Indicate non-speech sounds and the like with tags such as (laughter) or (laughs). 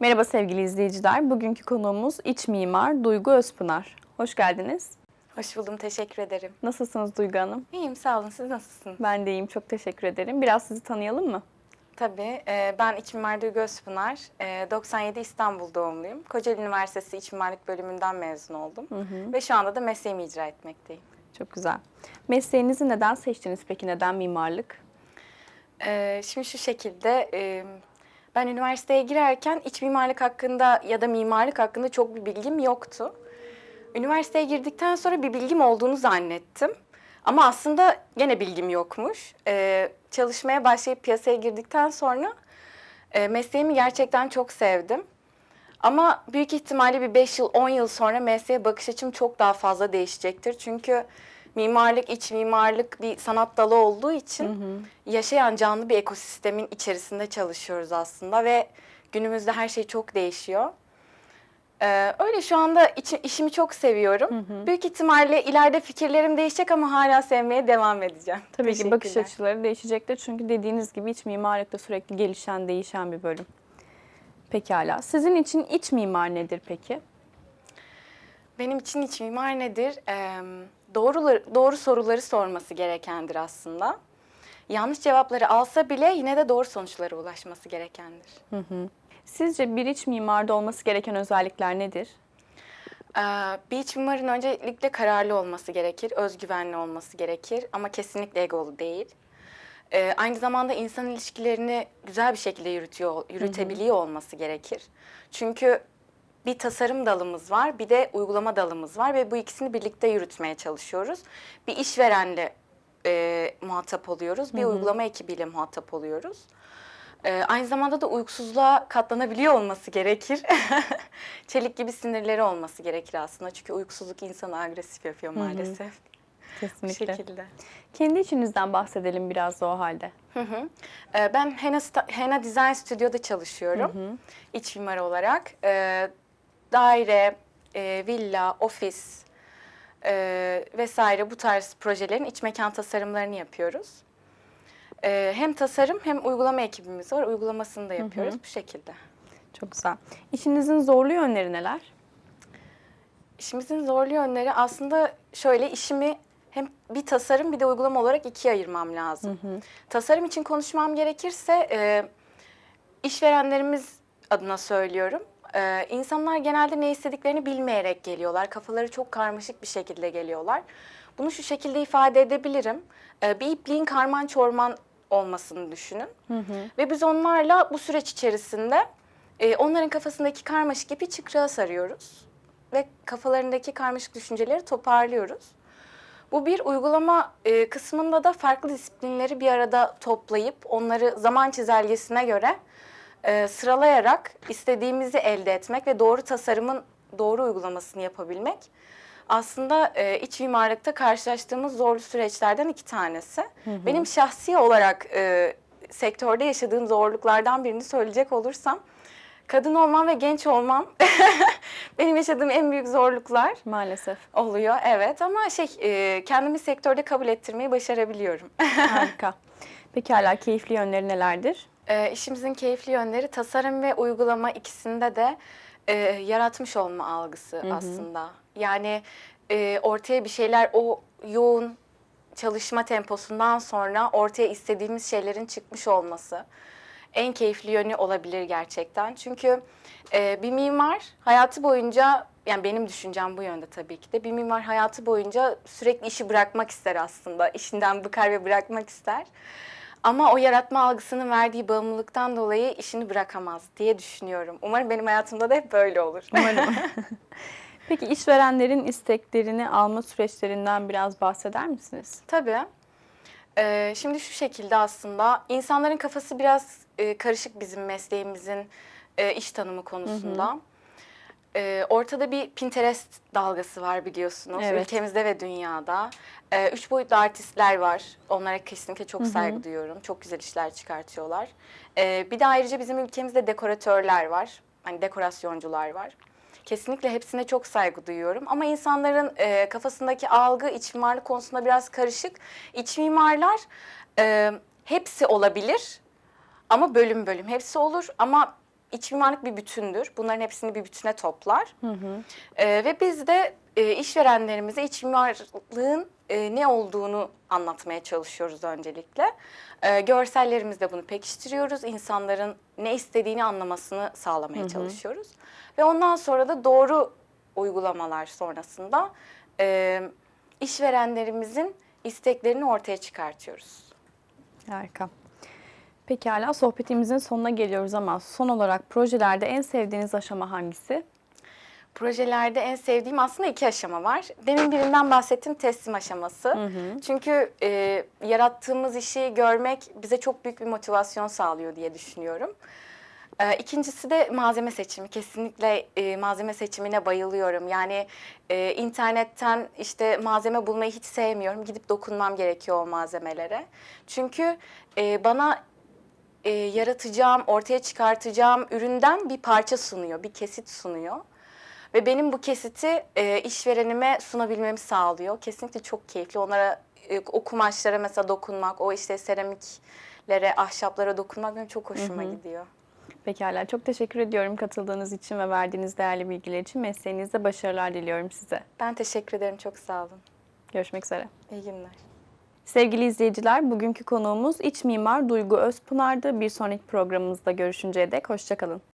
Merhaba sevgili izleyiciler. Bugünkü konuğumuz iç mimar Duygu Özpınar. Hoş geldiniz. Hoş buldum, teşekkür ederim. Nasılsınız Duygu Hanım? İyiyim, sağ olun. Siz nasılsınız? Ben de iyiyim. Çok teşekkür ederim. Biraz sizi tanıyalım mı? Tabii, e, ben İç Mimar Duygu Özpınar. E, 97 İstanbul doğumluyum. Kocaeli Üniversitesi İç Mimarlık bölümünden mezun oldum. Ve şu anda da mesleğimi icra etmekteyim. Çok güzel. Mesleğinizi neden seçtiniz peki? Neden mimarlık? E, şimdi şu şekilde, e, ben üniversiteye girerken iç mimarlık hakkında ya da mimarlık hakkında çok bir bilgim yoktu. Üniversiteye girdikten sonra bir bilgim olduğunu zannettim. Ama aslında gene bilgim yokmuş. Ee, çalışmaya başlayıp piyasaya girdikten sonra e, mesleğimi gerçekten çok sevdim. Ama büyük ihtimalle bir 5 yıl, 10 yıl sonra mesleğe bakış açım çok daha fazla değişecektir. Çünkü mimarlık, iç mimarlık bir sanat dalı olduğu için yaşayan canlı bir ekosistemin içerisinde çalışıyoruz aslında ve günümüzde her şey çok değişiyor. Ee, öyle şu anda içi- işimi çok seviyorum. Büyük ihtimalle ileride fikirlerim değişecek ama hala sevmeye devam edeceğim. Tabii ki bakış açıları değişecektir. Çünkü dediğiniz gibi iç mimarlıkta sürekli gelişen, değişen bir bölüm. Pekala. Sizin için iç mimar nedir peki? Benim için iç mimar nedir? Ee, doğruları, doğru soruları sorması gerekendir aslında. Yanlış cevapları alsa bile yine de doğru sonuçlara ulaşması gerekendir. Sizce bir iç mimarda olması gereken özellikler nedir? Ee, bir iç mimarın öncelikle kararlı olması gerekir, özgüvenli olması gerekir ama kesinlikle egolu değil. Ee, aynı zamanda insan ilişkilerini güzel bir şekilde yürütüyor, yürütebiliyor olması gerekir. Çünkü bir tasarım dalımız var, bir de uygulama dalımız var ve bu ikisini birlikte yürütmeye çalışıyoruz. Bir işverenle e, muhatap oluyoruz, bir uygulama ekibiyle muhatap oluyoruz. Ee, aynı zamanda da uykusuzluğa katlanabiliyor olması gerekir. (laughs) Çelik gibi sinirleri olması gerekir aslında. Çünkü uykusuzluk insanı agresif yapıyor maalesef. (laughs) Bu Kesinlikle. şekilde. Kendi içinizden bahsedelim biraz da o halde. Hı hı. Ee, ben Hena, Hena Design Studio'da çalışıyorum. İç mimar olarak. Ee, daire, e, villa, ofis e, vesaire bu tarz projelerin iç mekan tasarımlarını yapıyoruz. Ee, hem tasarım hem uygulama ekibimiz var. Uygulamasını da yapıyoruz bu şekilde. Çok güzel. İşinizin zorlu yönleri neler? İşimizin zorlu yönleri aslında şöyle işimi hem bir tasarım bir de uygulama olarak ikiye ayırmam lazım. Tasarım için konuşmam gerekirse e, işverenlerimiz adına söylüyorum. E, insanlar genelde ne istediklerini bilmeyerek geliyorlar. Kafaları çok karmaşık bir şekilde geliyorlar. Bunu şu şekilde ifade edebilirim. E, bir ipliğin karman çorman olmasını düşünün. Ve biz onlarla bu süreç içerisinde e, onların kafasındaki karmaşık ipi çıkrığa sarıyoruz ve kafalarındaki karmaşık düşünceleri toparlıyoruz. Bu bir uygulama e, kısmında da farklı disiplinleri bir arada toplayıp onları zaman çizelgesine göre e, sıralayarak istediğimizi elde etmek ve doğru tasarımın doğru uygulamasını yapabilmek aslında e, iç mimarlıkta karşılaştığımız zorlu süreçlerden iki tanesi. Benim şahsi olarak e, sektörde yaşadığım zorluklardan birini söyleyecek olursam kadın olmam ve genç olmam (laughs) benim yaşadığım en büyük zorluklar Maalesef. oluyor. Evet ama şey e, kendimi sektörde kabul ettirmeyi başarabiliyorum. (laughs) Harika. Pekala keyifli yönleri nelerdir? E, işimizin keyifli yönleri tasarım ve uygulama ikisinde de e, yaratmış olma algısı aslında. Yani e, ortaya bir şeyler o yoğun çalışma temposundan sonra ortaya istediğimiz şeylerin çıkmış olması en keyifli yönü olabilir gerçekten. Çünkü e, bir mimar hayatı boyunca yani benim düşüncem bu yönde tabii ki de bir mimar hayatı boyunca sürekli işi bırakmak ister aslında. İşinden bıkar ve bırakmak ister. Ama o yaratma algısının verdiği bağımlılıktan dolayı işini bırakamaz diye düşünüyorum. Umarım benim hayatımda da hep böyle olur. Umarım. (laughs) Peki işverenlerin isteklerini alma süreçlerinden biraz bahseder misiniz? Tabii. Ee, şimdi şu şekilde aslında insanların kafası biraz e, karışık bizim mesleğimizin e, iş tanımı konusunda. Ee, ortada bir Pinterest dalgası var biliyorsunuz Evet. ülkemizde ve dünyada. Ee, üç boyutlu artistler var. Onlara kesinlikle çok saygı duyuyorum. Çok güzel işler çıkartıyorlar. Ee, bir de ayrıca bizim ülkemizde dekoratörler var. Hani dekorasyoncular var. Kesinlikle hepsine çok saygı duyuyorum. Ama insanların e, kafasındaki algı iç mimarlık konusunda biraz karışık. İç mimarlar e, hepsi olabilir ama bölüm bölüm hepsi olur ama iç mimarlık bir bütündür. Bunların hepsini bir bütüne toplar. Ee, ve biz de e, işverenlerimize iç mimarlığın e, ne olduğunu anlatmaya çalışıyoruz öncelikle. E, görsellerimizde bunu pekiştiriyoruz. İnsanların ne istediğini anlamasını sağlamaya çalışıyoruz. Ve ondan sonra da doğru uygulamalar sonrasında e, işverenlerimizin isteklerini ortaya çıkartıyoruz. Harika. Pekala sohbetimizin sonuna geliyoruz ama son olarak projelerde en sevdiğiniz aşama hangisi? Projelerde en sevdiğim aslında iki aşama var. Demin birinden bahsettim teslim aşaması. Çünkü e, yarattığımız işi görmek bize çok büyük bir motivasyon sağlıyor diye düşünüyorum. E, ikincisi de malzeme seçimi. Kesinlikle e, malzeme seçimine bayılıyorum. Yani e, internetten işte malzeme bulmayı hiç sevmiyorum. Gidip dokunmam gerekiyor o malzemelere. Çünkü e, bana e, yaratacağım, ortaya çıkartacağım üründen bir parça sunuyor, bir kesit sunuyor. Ve benim bu kesiti e, işverenime sunabilmemi sağlıyor. Kesinlikle çok keyifli. Onlara e, o kumaşlara mesela dokunmak, o işte seramiklere, ahşaplara dokunmak benim çok hoşuma gidiyor. Pekala çok teşekkür ediyorum katıldığınız için ve verdiğiniz değerli bilgiler için. Mesleğinizde başarılar diliyorum size. Ben teşekkür ederim. Çok sağ olun. Görüşmek üzere. İyi günler. Sevgili izleyiciler, bugünkü konuğumuz iç mimar Duygu Özpınar'dı. Bir sonraki programımızda görüşünceye dek hoşçakalın.